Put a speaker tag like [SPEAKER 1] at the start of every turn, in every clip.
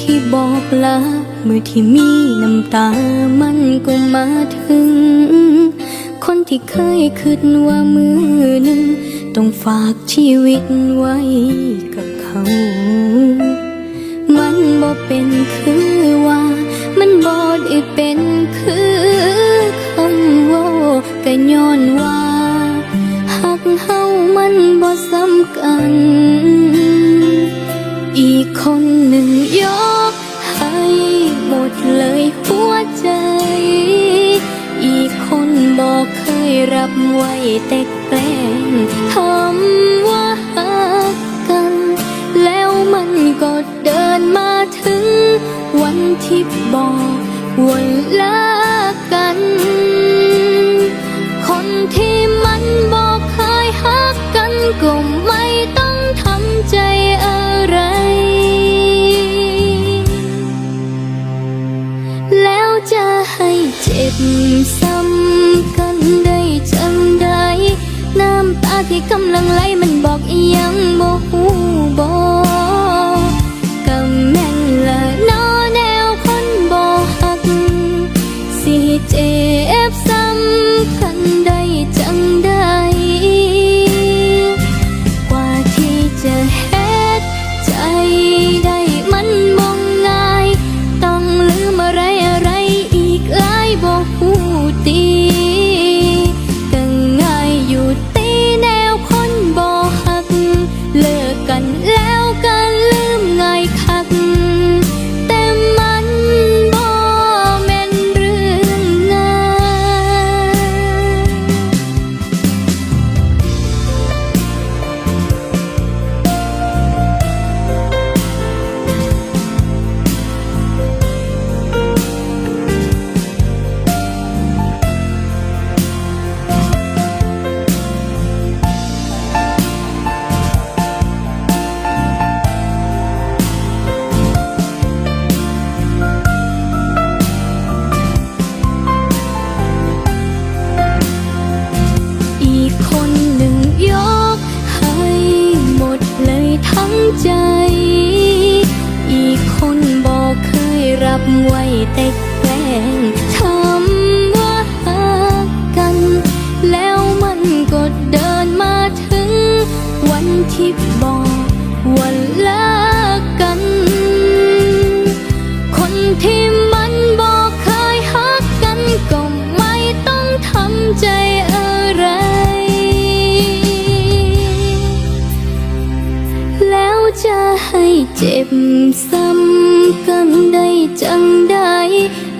[SPEAKER 1] ที่บอกลาเมื่อที่มีน้ำตามันก็มาถึง คนที่เคยคิดว่ามือหนึ่ง ต้องฝากชีวิตไว้กับเขา มันบ่เป็นคือว่า อีกคนหนึ่งยกให้หมดเลยหัวใจ อีกคนบอกเคยรับไว้แต่แกล้งทำว่าหักกัน แล้วมันก็เดินมาถึง วันที่บอกวันลา็บซ้ำกันได้จังใดน้ำตาที่กำลังไหลมันบอกอียังบ่ฮู้ แต่แกล้งทำว่าหักกัน แล้วมันก็เดินมาถึง วันที่บอกวันเลากัน คนที่มันบอกเคยหักกัน ก็ไม่ต้องทำใจอะไร แล้วจะให้เจ็บซ้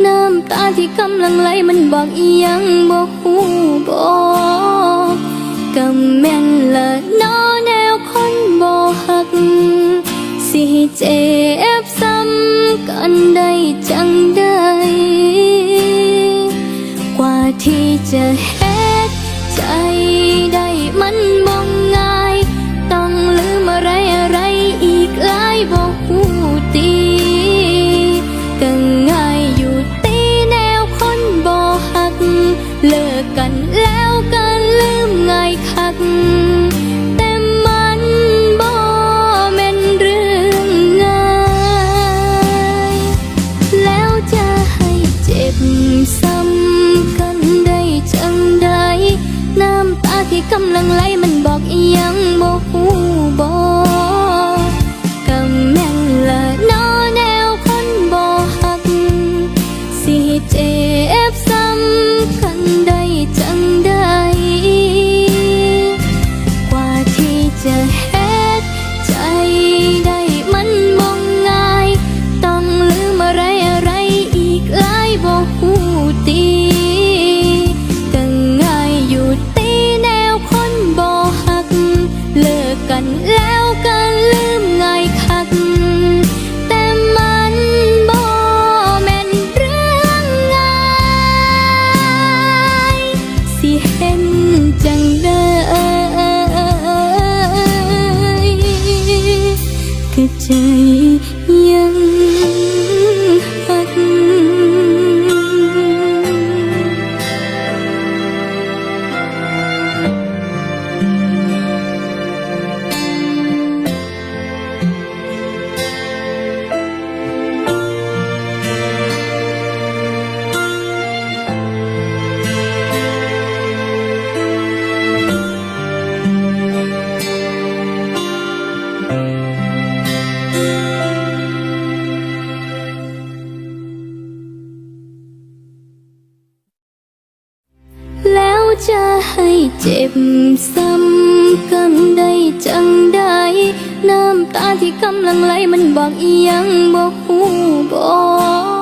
[SPEAKER 1] น้ำตาที่กำลังไหลมันบอกอียังบอกหูบอกกำแม่นละน้อแนวคนบ่หัก สิเจ็บซ้ำกันได้จังใดกว่าที่จะเฮ็ดใจได้มันมองง่ง แล้วกันลืมง่ายคัก แต่มันบ่แม่นเรื่องง่าย แล้วจะให้เจ็บซ้ำกันได้จังใดน้ำตาที่กำลังไหล จังได้คือใจ เจ็บซ้ำกันได้จังได้ น้ำตาที่กำลังไหลมันบอกอียังบอกหูบอก